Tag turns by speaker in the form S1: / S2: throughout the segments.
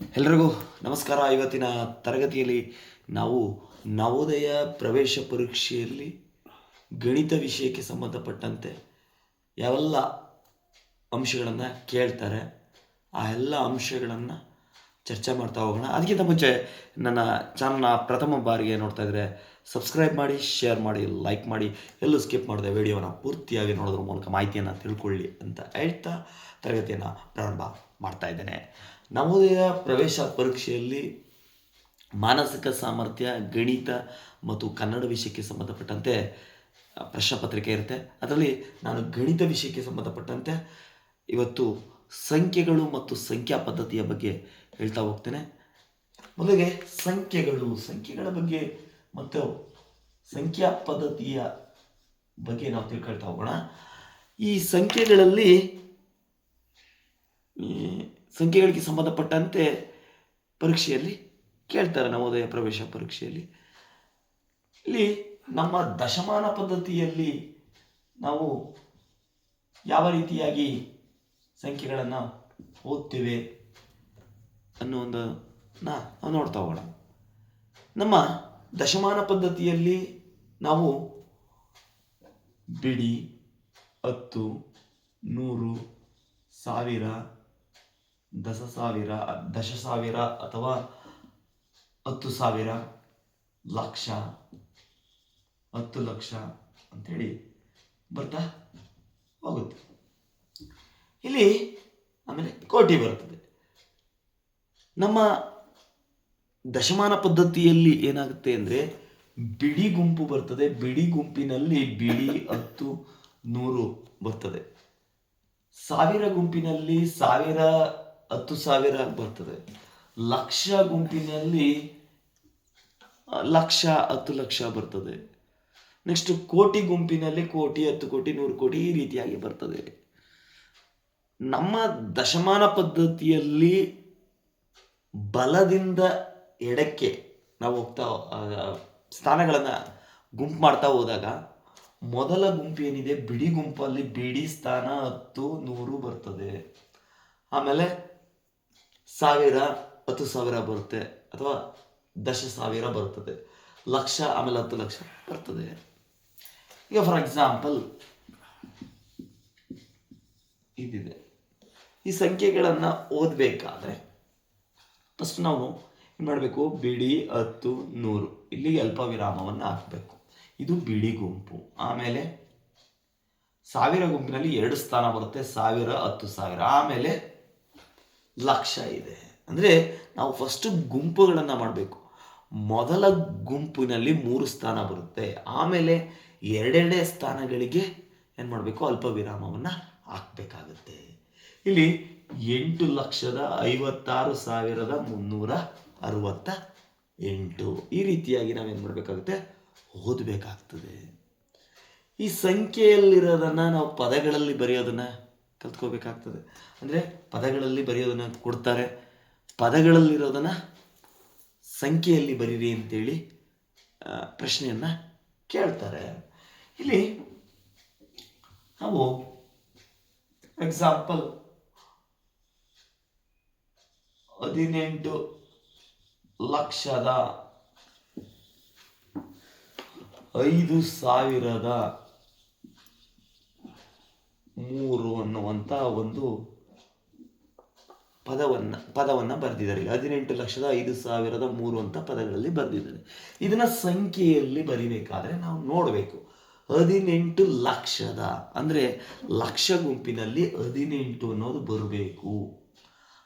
S1: ಎಲ್ರಿಗೂ ನಮಸ್ಕಾರ. ಇವತ್ತಿನ ತರಗತಿಯಲ್ಲಿ ನಾವು ನವೋದಯ ಪ್ರವೇಶ ಪರೀಕ್ಷೆಯಲ್ಲಿ ಗಣಿತ ವಿಷಯಕ್ಕೆ ಸಂಬಂಧಪಟ್ಟಂತೆ ಯಾವೆಲ್ಲ ಅಂಶಗಳನ್ನು ಕೇಳ್ತಾರೆ, ಆ ಎಲ್ಲ ಅಂಶಗಳನ್ನು ಚರ್ಚೆ ಮಾಡ್ತಾ ಹೋಗೋಣ. ಅದಕ್ಕಿಂತ ಮುಂಚೆ ನನ್ನ ಚಾನಲ್ನ ಪ್ರಥಮ ಬಾರಿಗೆ ನೋಡ್ತಾ ಇದ್ದರೆ ಸಬ್ಸ್ಕ್ರೈಬ್ ಮಾಡಿ, ಶೇರ್ ಮಾಡಿ, ಲೈಕ್ ಮಾಡಿ, ಎಲ್ಲೂ ಸ್ಕಿಪ್ ಮಾಡಿದೆ ವಿಡಿಯೋನ ಪೂರ್ತಿಯಾಗಿ ನೋಡೋದ್ರ ಮೂಲಕ ಮಾಹಿತಿಯನ್ನು ತಿಳ್ಕೊಳ್ಳಿ ಅಂತ ಹೇಳ್ತಾ ತರಗತಿಯನ್ನು ಪ್ರಾರಂಭ ಮಾಡ್ತಾ ಇದ್ದೇನೆ. ನವೋದಯ ಪ್ರವೇಶ ಪರೀಕ್ಷೆಯಲ್ಲಿ ಮಾನಸಿಕ ಸಾಮರ್ಥ್ಯ, ಗಣಿತ ಮತ್ತು ಕನ್ನಡ ವಿಷಯಕ್ಕೆ ಸಂಬಂಧಪಟ್ಟಂತೆ ಪ್ರಶ್ನೆ ಪತ್ರಿಕೆ ಇರುತ್ತೆ. ಅದರಲ್ಲಿ ನಾನು ಗಣಿತ ವಿಷಯಕ್ಕೆ ಸಂಬಂಧಪಟ್ಟಂತೆ ಇವತ್ತು ಸಂಖ್ಯೆಗಳು ಮತ್ತು ಸಂಖ್ಯಾ ಪದ್ಧತಿಯ ಬಗ್ಗೆ ಹೇಳ್ತಾ ಹೋಗ್ತೇನೆ. ಮೊದಲಿಗೆ ಸಂಖ್ಯೆಗಳು, ಸಂಖ್ಯೆಗಳ ಬಗ್ಗೆ ಮತ್ತು ಸಂಖ್ಯಾ ಪದ್ಧತಿಯ ಬಗ್ಗೆ ನಾವು ತಿಳ್ಕೊಳ್ತಾ ಹೋಗೋಣ. ಈ ಸಂಖ್ಯೆಗಳಲ್ಲಿ ಸಂಖ್ಯೆಗಳಿಗೆ ಸಂಬಂಧಪಟ್ಟಂತೆ ಪರೀಕ್ಷೆಯಲ್ಲಿ ಕೇಳ್ತಾರೆ ನವೋದಯ ಪ್ರವೇಶ ಪರೀಕ್ಷೆಯಲ್ಲಿ. ಇಲ್ಲಿ ನಮ್ಮ ದಶಮಾನ ಪದ್ಧತಿಯಲ್ಲಿ ನಾವು ಯಾವ ರೀತಿಯಾಗಿ ಸಂಖ್ಯೆಗಳನ್ನು ಓದ್ತೇವೆ ಅನ್ನೋ ಒಂದು ನಾವು ನೋಡ್ತಾ ಹೋಗೋಣ. ನಮ್ಮ ದಶಮಾನ ಪದ್ಧತಿಯಲ್ಲಿ ನಾವು ಬಿಡಿ, ಹತ್ತು, ನೂರು, ಸಾವಿರ ದಶ ಸಾವಿರ ದಶ ಸಾವಿರ ಅಥವಾ ಹತ್ತು ಸಾವಿರ ಲಕ್ಷ, ಹತ್ತು ಲಕ್ಷ ಅಂಥೇಳಿ ಬರ್ತಾ ಹೋಗುತ್ತೆ. ಇಲ್ಲಿ ಆಮೇಲೆ ಕೋಟಿ ಬರುತ್ತದೆ. ನಮ್ಮ ದಶಮಾನ ಪದ್ಧತಿಯಲ್ಲಿ ಏನಾಗುತ್ತೆ ಅಂದರೆ ಬಿಡಿ ಗುಂಪು ಬರ್ತದೆ. ಬಿಡಿ ಗುಂಪಿನಲ್ಲಿ ಬಿಡಿ ಹತ್ತು ನೂರು ಬರ್ತದೆ. ಸಾವಿರ ಗುಂಪಿನಲ್ಲಿ ಸಾವಿರ ಹತ್ತು ಸಾವಿರ ಬರ್ತದೆ. ಲಕ್ಷ ಗುಂಪಿನಲ್ಲಿ ಲಕ್ಷ, ಹತ್ತು ಲಕ್ಷ ಬರ್ತದೆ. ನೆಕ್ಸ್ಟ್ ಕೋಟಿ ಗುಂಪಿನಲ್ಲಿ ಕೋಟಿ, ಹತ್ತು ಕೋಟಿ, ನೂರು ಕೋಟಿ ಈ ರೀತಿಯಾಗಿ ಬರ್ತದೆ. ನಮ್ಮ ದಶಮಾನ ಪದ್ಧತಿಯಲ್ಲಿ ಬಲದಿಂದ ಎಡಕ್ಕೆ ನಾವು ಹೋಗ್ತಾ ಸ್ಥಾನಗಳನ್ನು ಗುಂಪು ಮಾಡ್ತಾ ಹೋದಾಗ ಮೊದಲ ಗುಂಪು ಏನಿದೆ? ಬಿಡಿ ಗುಂಪಲ್ಲಿ ಬಿಡಿ ಸ್ಥಾನ ಹತ್ತು, ನೂರು ಬರ್ತದೆ. ಆಮೇಲೆ ಸಾವಿರ ಹತ್ತು ಸಾವಿರ ಬರುತ್ತೆ ಅಥವಾ ದಶ ಸಾವಿರ ಬರ್ತದೆ ಲಕ್ಷ, ಆಮೇಲೆ ಹತ್ತು ಲಕ್ಷ ಬರ್ತದೆ. ಈಗ ಫಾರ್ ಎಕ್ಸಾಂಪಲ್ ಇದಿದೆ. ಈ ಸಂಖ್ಯೆಗಳನ್ನು ಓದಬೇಕಾದ್ರೆ ಫಸ್ಟ್ ನಾವು ಏನು ಮಾಡಬೇಕು? ಬಿಡಿ ಹತ್ತು ನೂರು. ಇಲ್ಲಿ ಅಲ್ಪ ವಿರಾಮವನ್ನು ಹಾಕಬೇಕು. ಇದು ಬಿಡಿ ಗುಂಪು. ಆಮೇಲೆ ಸಾವಿರ ಗುಂಪಿನಲ್ಲಿ ಎರಡು ಸ್ಥಾನ ಬರುತ್ತೆ. ಸಾವಿರ, ಹತ್ತು ಸಾವಿರ. ಆಮೇಲೆ ಲಕ್ಷ ಇದೆ. ಅಂದರೆ ನಾವು ಫಸ್ಟ್ ಗುಂಪುಗಳನ್ನು ಮಾಡಬೇಕು. ಮೊದಲ ಗುಂಪಿನಲ್ಲಿ ಮೂರು ಸ್ಥಾನ ಬರುತ್ತೆ. ಆಮೇಲೆ ಎರಡೆರಡೇ ಸ್ಥಾನಗಳಿಗೆ ಏನು ಮಾಡಬೇಕು? ಅಲ್ಪ ವಿರಾಮವನ್ನು ಹಾಕಬೇಕಾಗುತ್ತೆ. ಇಲ್ಲಿ ಎಂಟು ಲಕ್ಷದ ಐವತ್ತಾರು ಸಾವಿರದ ಮುನ್ನೂರ ಅರವತ್ತ ಎಂಟು. ಈ ರೀತಿಯಾಗಿ ನಾವೇನು ಮಾಡಬೇಕಾಗುತ್ತೆ? ಓದಬೇಕಾಗ್ತದೆ. ಈ ಸಂಖ್ಯೆಯಲ್ಲಿರೋದನ್ನು ನಾವು ಪದಗಳಲ್ಲಿ ಬರೆಯೋದನ್ನು ಕಲ್ತ್ಕೋಬೇಕಾಗ್ತದೆ ಅಂದರೆ ಪದಗಳಲ್ಲಿ ಬರೆಯೋದನ್ನು ಕೊಡ್ತಾರೆ. ಪದಗಳಲ್ಲಿರೋದನ್ನು ಸಂಖ್ಯೆಯಲ್ಲಿ ಬರೀರಿ ಅಂತೇಳಿ ಪ್ರಶ್ನೆಯನ್ನು ಕೇಳ್ತಾರೆ. ಇಲ್ಲಿ ನಾವು ಎಕ್ಸಾಂಪಲ್ ಹದಿನೆಂಟು ಲಕ್ಷದ ಐದು ಸಾವಿರದ ಮೂರು ಅನ್ನುವಂಥ ಒಂದು ಪದವನ್ನು ಪದವನ್ನು ಬರೆದಿದ್ದಾರೆ. ಹದಿನೆಂಟು ಲಕ್ಷದ ಐದು ಸಾವಿರದ ಮೂರು ಅಂತ ಪದಗಳಲ್ಲಿ ಬರೆದಿದ್ದಾರೆ. ಇದನ್ನು ಸಂಖ್ಯೆಯಲ್ಲಿ ಬರಿಬೇಕಾದ್ರೆ ನಾವು ನೋಡಬೇಕು. ಹದಿನೆಂಟು ಲಕ್ಷದ, ಅಂದರೆ ಲಕ್ಷ ಗುಂಪಿನಲ್ಲಿ ಹದಿನೆಂಟು ಅನ್ನೋದು ಬರಬೇಕು.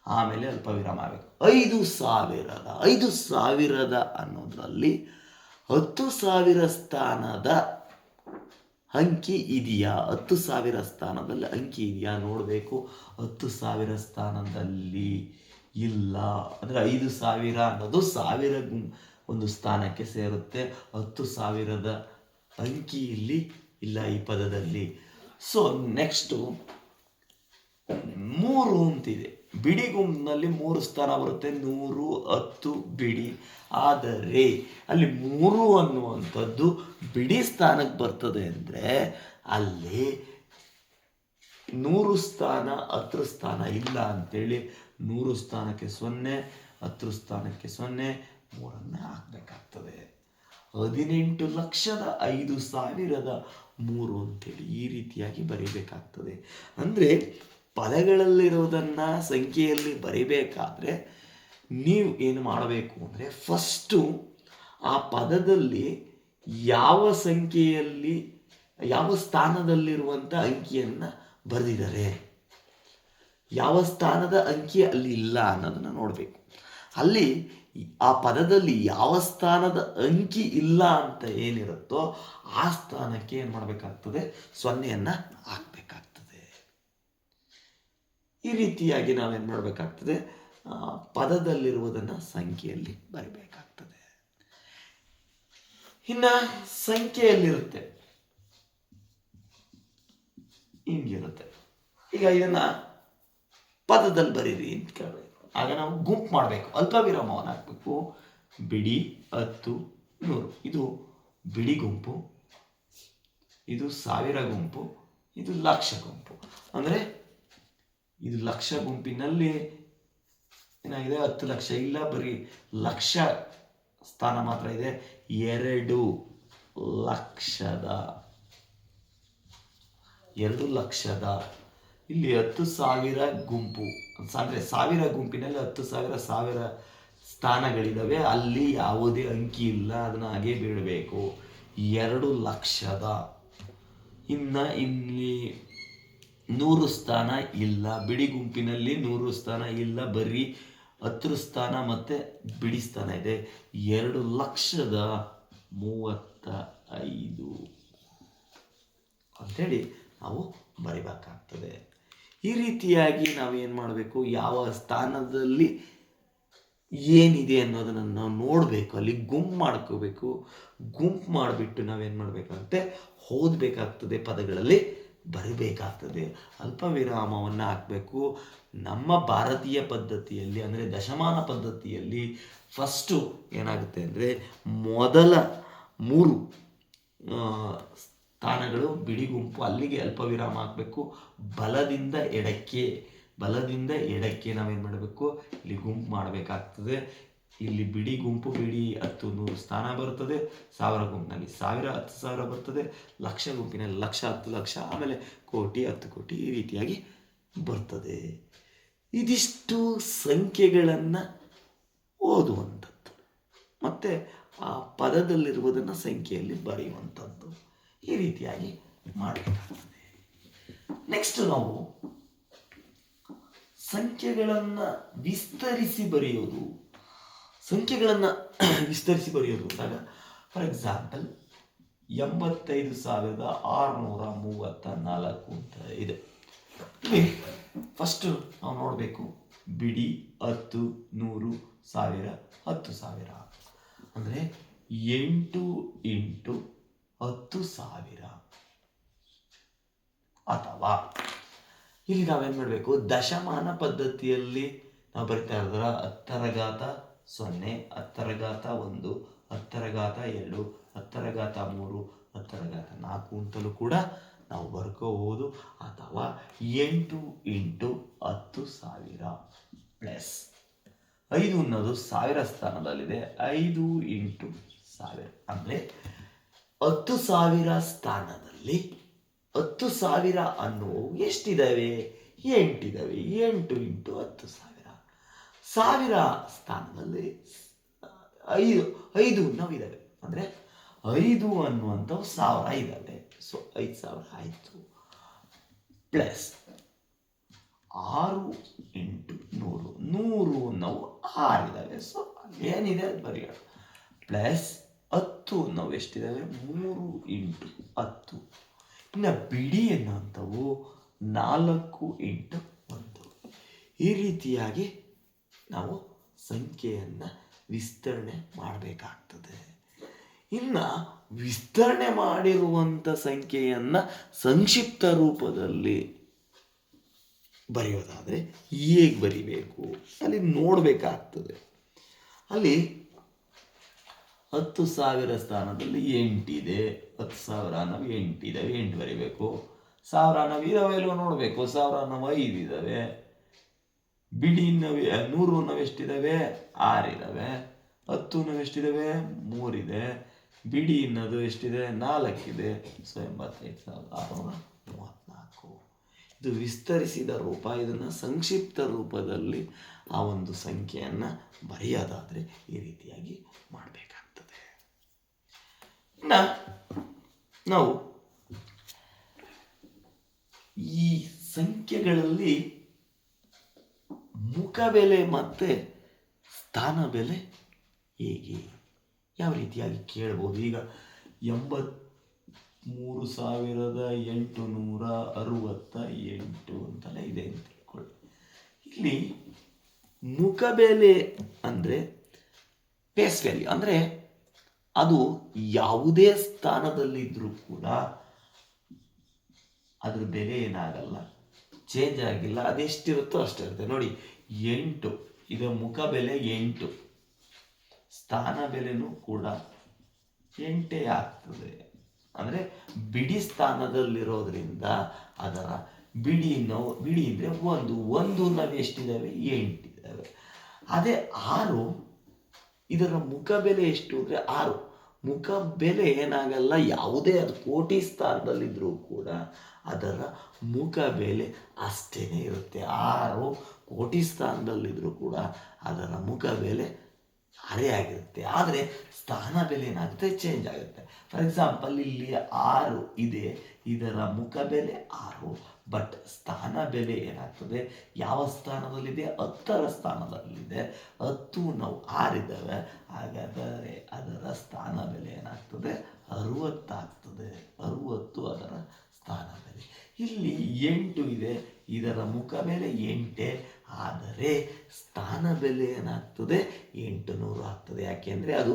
S1: ಆಮೇಲೆ ಅಲ್ಪ ವಿರಾಮ ಆಗಬೇಕು. ಐದು ಸಾವಿರದ ಐದು ಸಾವಿರದ ಅನ್ನೋದರಲ್ಲಿ ಹತ್ತು ಸಾವಿರ ಸ್ಥಾನದ ಅಂಕಿ ಇದೆಯಾ? ಹತ್ತು ಸಾವಿರ ಸ್ಥಾನದಲ್ಲಿ ಅಂಕಿ ಇದೆಯಾ? ನೋಡಬೇಕು. ಹತ್ತು ಸಾವಿರ ಸ್ಥಾನದಲ್ಲಿ ಇಲ್ಲ. ಅಂದರೆ ಐದು ಸಾವಿರ ಅನ್ನೋದು ಸಾವಿರ ಒಂದು ಸ್ಥಾನಕ್ಕೆ ಸೇರುತ್ತೆ. ಹತ್ತು ಸಾವಿರದ ಅಂಕಿ ಇಲ್ಲಿ ಇಲ್ಲ ಈ ಪದದಲ್ಲಿ. ಸೊ ನೆಕ್ಸ್ಟು ಮೂರು ಅಂತಿದೆ. ಬಿಡಿ ಗುಂಪಿನಲ್ಲಿ ಮೂರು ಸ್ಥಾನ ಬರುತ್ತೆ. ನೂರು, ಹತ್ತು ಬಿಡಿ. ಆದರೆ ಅಲ್ಲಿ ಮೂರು ಅನ್ನುವಂಥದ್ದು ಬಿಡಿ ಸ್ಥಾನಕ್ಕೆ ಬರ್ತದೆ ಅಂದರೆ ಅಲ್ಲಿ ನೂರು ಸ್ಥಾನ ಹತ್ರ ಸ್ಥಾನ ಇಲ್ಲ ಅಂತೇಳಿ ನೂರು ಸ್ಥಾನಕ್ಕೆ ಸೊನ್ನೆ, ಹತ್ತು ಸ್ಥಾನಕ್ಕೆ ಸೊನ್ನೆ, ಮೂರನ್ನು ಹಾಕಬೇಕಾಗ್ತದೆ. ಹದಿನೆಂಟು ಲಕ್ಷದ ಐದು ಸಾವಿರದ ಮೂರು ಅಂತೇಳಿ ಈ ರೀತಿಯಾಗಿ ಬರೀಬೇಕಾಗ್ತದೆ. ಅಂದರೆ ಪದಗಳಲ್ಲಿರೋದನ್ನು ಸಂಖ್ಯೆಯಲ್ಲಿ ಬರಿಬೇಕಾದ್ರೆ ನೀವು ಏನು ಮಾಡಬೇಕು ಅಂದರೆ ಫಸ್ಟು ಆ ಪದದಲ್ಲಿ ಯಾವ ಸಂಖ್ಯೆಯಲ್ಲಿ, ಯಾವ ಸ್ಥಾನದಲ್ಲಿರುವಂಥ ಅಂಕಿಯನ್ನು ಬರೆದಿದ್ದಾರೆ. ಯಾವ ಸ್ಥಾನದ ಅಂಕಿ ಅಲ್ಲಿ ಇಲ್ಲ ಅನ್ನೋದನ್ನು ನೋಡಬೇಕು. ಅಲ್ಲಿ ಆ ಪದದಲ್ಲಿ ಯಾವ ಸ್ಥಾನದ ಅಂಕಿ ಇಲ್ಲ ಅಂತ ಏನಿರುತ್ತೋ ಆ ಸ್ಥಾನಕ್ಕೆ ಏನು ಮಾಡಬೇಕಾಗ್ತದೆ? ಸೊನ್ನೆಯನ್ನು ಹಾಕಬೇಕಾಗ್ತದೆ. ಈ ರೀತಿಯಾಗಿ ನಾವೇನು ಮಾಡಬೇಕಾಗ್ತದೆ? ಪದದಲ್ಲಿರುವುದನ್ನು ಸಂಖ್ಯೆಯಲ್ಲಿ ಬರಿಬೇಕಾಗ್ತದೆ. ಇನ್ನು ಸಂಖ್ಯೆಯಲ್ಲಿರುತ್ತೆ. ಹಿಂಗಿರುತ್ತೆ. ಈಗ ಇದನ್ನು ಪದದಲ್ಲಿ ಬರೀರಿ ಅಂತ ಕೇಳಬೇಕು. ಆಗ ನಾವು ಗುಂಪು ಮಾಡಬೇಕು. ಅಲ್ಪ ವಿರಾಮವನ್ನು ಹಾಕಬೇಕು ಬಿಡಿ, ಹತ್ತು, ನೂರು. ಇದು ಬಿಡಿ ಗುಂಪು. ಇದು ಸಾವಿರ ಗುಂಪು. ಇದು ಲಕ್ಷ ಗುಂಪು. ಅಂದರೆ ಇದು ಲಕ್ಷ ಗುಂಪಿನಲ್ಲಿ ಏನಾಗಿದೆ? ಹತ್ತು ಲಕ್ಷ ಇಲ್ಲ, ಬರೀ ಲಕ್ಷ ಸ್ಥಾನ ಮಾತ್ರ ಇದೆ. ಎರಡು ಲಕ್ಷದ ಎರಡು ಲಕ್ಷದ, ಇಲ್ಲಿ ಹತ್ತು ಸಾವಿರ ಗುಂಪು. ಅಂದರೆ ಸಾವಿರ ಗುಂಪಿನಲ್ಲಿ ಹತ್ತು ಸಾವಿರ ಸಾವಿರ ಸ್ಥಾನಗಳಿದ್ದಾವೆ ಅಲ್ಲಿ ಯಾವುದೇ ಅಂಕಿ ಇಲ್ಲ, ಅದನ್ನ ಹಾಗೆ ಬಿಡಬೇಕು ಎರಡು ಲಕ್ಷದ. ಇನ್ನು ಇಲ್ಲಿ ನೂರು ಸ್ಥಾನ ಇಲ್ಲ. ಬಿಡಿ ಗುಂಪಿನಲ್ಲಿ ನೂರು ಸ್ಥಾನ ಇಲ್ಲ. ಬರೀ ಹತ್ತು ಸ್ಥಾನ ಮತ್ತು ಬಿಡಿ ಸ್ಥಾನ ಇದೆ. ಎರಡು ಲಕ್ಷದ ಮೂವತ್ತ ಐದು ಅಂಥೇಳಿ ನಾವು ಬರಿಬೇಕಾಗ್ತದೆ. ಈ ರೀತಿಯಾಗಿ ನಾವು ಏನು ಮಾಡಬೇಕು? ಯಾವ ಸ್ಥಾನದಲ್ಲಿ ಏನಿದೆ ಅನ್ನೋದನ್ನು ನಾವು ನೋಡಬೇಕು. ಅಲ್ಲಿ ಗುಂಪು ಮಾಡ್ಕೋಬೇಕು. ಗುಂಪು ಮಾಡಿಬಿಟ್ಟು ನಾವೇನು ಮಾಡಬೇಕಂತೆ? ಓದಬೇಕಾಗ್ತದೆ ಪದಗಳಲ್ಲಿ ಬರಿಬೇಕಾಗ್ತದೆ. ಅಲ್ಪ ವಿರಾಮವನ್ನು ಹಾಕಬೇಕು. ನಮ್ಮ ಭಾರತೀಯ ಪದ್ಧತಿಯಲ್ಲಿ ಅಂದರೆ ದಶಮಾನ ಪದ್ಧತಿಯಲ್ಲಿ ಫಸ್ಟು ಏನಾಗುತ್ತೆ ಅಂದರೆ ಮೊದಲ ಮೂರು ಸ್ಥಾನಗಳು ಬಿಡಿ ಗುಂಪು, ಅಲ್ಲಿಗೆ ಅಲ್ಪ ವಿರಾಮ ಹಾಕಬೇಕು. ಬಲದಿಂದ ಎಡಕ್ಕೆ ಬಲದಿಂದ ಎಡಕ್ಕೆ ನಾವೇನು ಮಾಡಬೇಕು? ಇಲ್ಲಿ ಗುಂಪು ಮಾಡಬೇಕಾಗ್ತದೆ. ಇಲ್ಲಿ ಬಿಡಿ ಗುಂಪು ಬಿಡಿ ಹತ್ತು ನೂರು ಸ್ಥಾನ ಬರುತ್ತದೆ. ಸಾವಿರ ಗುಂಪಿನಲ್ಲಿ ಸಾವಿರ, ಹತ್ತು ಸಾವಿರ ಬರ್ತದೆ. ಲಕ್ಷ ಗುಂಪಿನಲ್ಲಿ ಲಕ್ಷ, ಹತ್ತು ಲಕ್ಷ, ಆಮೇಲೆ ಕೋಟಿ, ಹತ್ತು ಕೋಟಿ ಈ ರೀತಿಯಾಗಿ ಬರ್ತದೆ. ಇದಿಷ್ಟು ಸಂಖ್ಯೆಗಳನ್ನು ಓದುವಂಥದ್ದು. ಮತ್ತು ಆ ಪದದಲ್ಲಿರುವುದನ್ನು ಸಂಖ್ಯೆಯಲ್ಲಿ ಬರೆಯುವಂಥದ್ದು ಈ ರೀತಿಯಾಗಿ ಮಾಡಬೇಕಾಗ್ತದೆ. ನೆಕ್ಸ್ಟ್ ನಾವು ಸಂಖ್ಯೆಗಳನ್ನು ವಿಸ್ತರಿಸಿ ಬರೆಯೋದು ಸಂಖ್ಯೆಗಳನ್ನು ವಿಸ್ತರಿಸಿ ಬರೆಯೋದು. ಅಂದಾಗ ಫಾರ್ ಎಕ್ಸಾಂಪಲ್ ಎಂಬತ್ತೈದು ಸಾವಿರದ ಆರುನೂರ ಮೂವತ್ತ ನಾಲ್ಕು ಅಂತ ಇದೆ. ಇಲ್ಲಿ ಫಸ್ಟು ನಾವು ನೋಡಬೇಕು, ಬಿಡಿ ಹತ್ತು ನೂರು ಸಾವಿರ ಹತ್ತು ಸಾವಿರ. ಅಂದರೆ ಎಂಟು ಎಂಟು ಹತ್ತು ಸಾವಿರ. ಅಥವಾ ಇಲ್ಲಿ ನಾವೇನು ಮಾಡಬೇಕು, ದಶಮಾನ ಪದ್ಧತಿಯಲ್ಲಿ ನಾವು ಬರಿತಾ ಇರೋದ್ರ ಹತ್ತರ ಘಾತ ಸೊನ್ನೆ ಹತ್ತರ ಘಾತ ಒಂದು ಹತ್ತರ ಘಾತ ಎರಡು ಹತ್ತರ ಘಾತ ಮೂರು ಹತ್ತರ ಘಾತ ನಾಲ್ಕು ಅಂತಲೂ ಕೂಡ ನಾವು ಬರ್ಕೋಬಹುದು ಅಥವಾ ಎಂಟು ಇಂಟು ಹತ್ತು ಸಾವಿರ ಪ್ಲಸ್ ಐದು ಅನ್ನೋದು ಸಾವಿರ ಸ್ಥಾನದಲ್ಲಿದೆ. ಐದು ಇಂಟು ಸಾವಿರ ಅಂದರೆ ಹತ್ತು ಸಾವಿರ ಸ್ಥಾನದಲ್ಲಿ ಹತ್ತು ಸಾವಿರ ಅನ್ನುವು ಎಷ್ಟಿದ್ದಾವೆ ಎಂಟಿದ್ದಾವೆ ಎಂಟು ಇಂಟು ಹತ್ತು ಸಾವಿರ. ಸಾವಿರ ಸ್ಥಾನದಲ್ಲಿ ಐದು ಐದು ನಾವು ಇದ್ದಾವೆ ಅಂದರೆ ಐದು ಅನ್ನುವಂಥವು ಸಾವಿರ ಇದ್ದಾವೆ ಸೊ, ಐದು ಸಾವಿರ ಆಯಿತು. ಪ್ಲಸ್ ಆರು, ಎಂಟು, ನೂರು ನೂರು ನಾವು ಆರಿದ್ದಾವೆ ಸೊ, ಏನಿದೆ ಅದು ಬರೆಯೋಣ. ಪ್ಲಸ್ ಹತ್ತು ನಾವು ಎಷ್ಟಿದ್ದಾವೆ ಮೂರು, ಎಂಟು, ಹತ್ತು. ಇನ್ನು ಬಿಡಿ ಅನ್ನೋಂಥವು ನಾಲ್ಕು, ಎಂಟು, ಒಂದು. ಈ ರೀತಿಯಾಗಿ ನಾವು ಸಂಖ್ಯೆಯನ್ನು ವಿಸ್ತರಣೆ ಮಾಡಬೇಕಾಗ್ತದೆ. ಇನ್ನು ವಿಸ್ತರಣೆ ಮಾಡಿರುವಂಥ ಸಂಖ್ಯೆಯನ್ನು ಸಂಕ್ಷಿಪ್ತ ರೂಪದಲ್ಲಿ ಬರೆಯೋದಾದರೆ ಹೇಗೆ ಬರಿಬೇಕು? ಅಲ್ಲಿ ನೋಡಬೇಕಾಗ್ತದೆ. ಅಲ್ಲಿ ಹತ್ತು ಸಾವಿರ ಸ್ಥಾನದಲ್ಲಿ ಎಂಟಿದೆ. ಹತ್ತು ಸಾವಿರ ನಾವು ಎಂಟಿದ್ದಾವೆ ಎಂಟು ಬರಿಬೇಕು. ಸಾವಿರ ನಾವು ಇದಾವೆ ನೋಡಬೇಕು. ಸಾವಿರ ನಾವು ಐದು ಇದ್ದಾವೆ ಬಿಡಿ ನವೆ ನೂರು ನವೆಷ್ಟಿದಾವೆ ಆರಿದಾವೆ. ಹತ್ತು ನವೆಷ್ಟಿದಾವೆ ಮೂರಿದೆ. ಬಿಡಿ ಇನ್ನದು ಎಷ್ಟಿದೆ? ನಾಲ್ಕಿದೆ. ಸೊ, ಎಂಬತ್ತೈದು ಸಾವಿರದ ಆರುನೂರ ಮೂವತ್ತ್ನಾಲ್ಕು. ಇದು ವಿಸ್ತರಿಸಿದ ರೂಪ, ಇದನ್ನು ಸಂಕ್ಷಿಪ್ತ ರೂಪದಲ್ಲಿ ಆ ಒಂದು ಸಂಖ್ಯೆಯನ್ನು ಬರೆಯೋದಾದರೆ ಈ ರೀತಿಯಾಗಿ ಮಾಡಬೇಕಾಗ್ತದೆ. ಇನ್ನು ನಾವು ಈ ಸಂಖ್ಯೆಗಳಲ್ಲಿ ಮುಖಬೆಲೆ ಮತ್ತು ಸ್ಥಾನ ಬೆಲೆ ಹೇಗೆ? ಯಾವ ರೀತಿಯಾಗಿ ಕೇಳ್ಬೋದು? ಈಗ ಎಂಬತ್ತ್ಮೂರು ಸಾವಿರದ ಎಂಟು ನೂರ ಅರುವತ್ತ ಎಂಟು ಅಂತಲೇ ಇದೆ ಅಂತ ತಿಳ್ಕೊಳ್ಳಿ. ಇಲ್ಲಿ ಮುಖಬೆಲೆ ಅಂದರೆ ಪೇಸ್ ವ್ಯಾಲ್ಯೂ ಅಂದರೆ ಅದು ಯಾವುದೇ ಸ್ಥಾನದಲ್ಲಿದ್ದರೂ ಕೂಡ ಅದ್ರ ಬೆಲೆ ಏನಾಗಲ್ಲ ಚೇಂಜ್ ಆಗಿಲ್ಲ, ಅದೆಷ್ಟಿರುತ್ತೋ ಅಷ್ಟಿರುತ್ತೆ. ನೋಡಿ ಎಂಟು. ಈಗ ಮುಖ ಬೆಲೆ ಎಂಟು. ಸ್ಥಾನ ಬೆಲೆನೂ ಕೂಡ ಎಂಟೇ ಆಗ್ತದೆ. ಅಂದರೆ ಬಿಡಿ ಸ್ಥಾನದಲ್ಲಿರೋದ್ರಿಂದ ಅದರ ಬಿಡಿ ನೋವು, ಬಿಡಿ ಅಂದರೆ ಒಂದು ಒಂದು ನಾವು ಎಷ್ಟಿದ್ದಾವೆ ಎಂಟಿದ್ದಾವೆ ಅದೇ ಆರು, ಇದರ ಮುಖ ಬೆಲೆ ಎಷ್ಟು ಅಂದರೆ ಆರು. ಮುಖ ಬೆಲೆ ಏನಾಗಲ್ಲ, ಯಾವುದೇ ಅದು ಕೋಟಿ ಸ್ಥಾನದಲ್ಲಿದ್ದರೂ ಕೂಡ ಅದರ ಮುಖ ಬೆಲೆ ಅಷ್ಟೇ ಇರುತ್ತೆ. ಆರು ಕೋಟಿ ಸ್ಥಾನದಲ್ಲಿದ್ದರೂ ಕೂಡ ಅದರ ಮುಖ ಬೆಲೆ ಅರೆ ಆಗಿರುತ್ತೆ. ಆದರೆ ಸ್ಥಾನ ಬೆಲೆ ಏನಾಗುತ್ತೆ? ಚೇಂಜ್ ಆಗುತ್ತೆ. ಫಾರ್ ಎಕ್ಸಾಂಪಲ್ ಇಲ್ಲಿ ಆರು ಇದೆ. ಇದರ ಮುಖ ಬೆಲೆ ಆರು. ಬಟ್ ಸ್ಥಾನ ಬೆಲೆ ಏನಾಗ್ತದೆ? ಯಾವ ಸ್ಥಾನದಲ್ಲಿದೆ? ಹತ್ತರ ಸ್ಥಾನದಲ್ಲಿದೆ. ಹತ್ತು ನಾವು ಆರಿದ್ದೇವೆ. ಹಾಗಾದರೆ ಅದರ ಸ್ಥಾನ ಬೆಲೆ ಏನಾಗ್ತದೆ? ಅರುವತ್ತಾಗ್ತದೆ. ಅರುವತ್ತು ಅದರ ಸ್ಥಾನ ಬೆಲೆ. ಇಲ್ಲಿ ಎಂಟು ಇದೆ. ಇದರ ಮುಖ ಬೆಲೆ ಎಂಟೇ, ಆದರೆ ಸ್ಥಾನ ಬೆಲೆ ಏನಾಗ್ತದೆ? ಎಂಟು ನೂರು ಆಗ್ತದೆ ಯಾಕೆಂದರೆ ಅದು